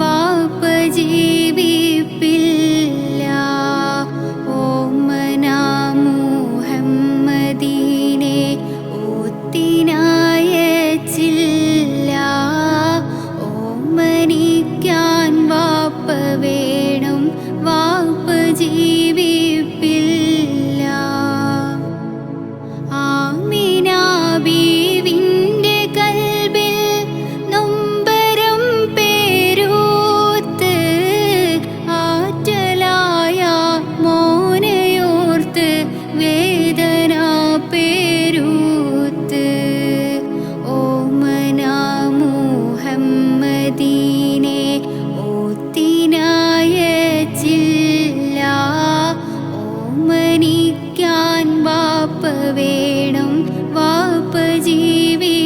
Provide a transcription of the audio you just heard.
വാപ്പജീവിപ്പില്ല. ഓമന മുഹമ്മദീനെ ഒത്തിനായച്ചില്ല ഓമനിക്കാൻ വാപ്പ വേണം വാപ്പ ജീവി അവനിക്കാൻ വാപ്പ വേണം. വാപ്പ ജീവി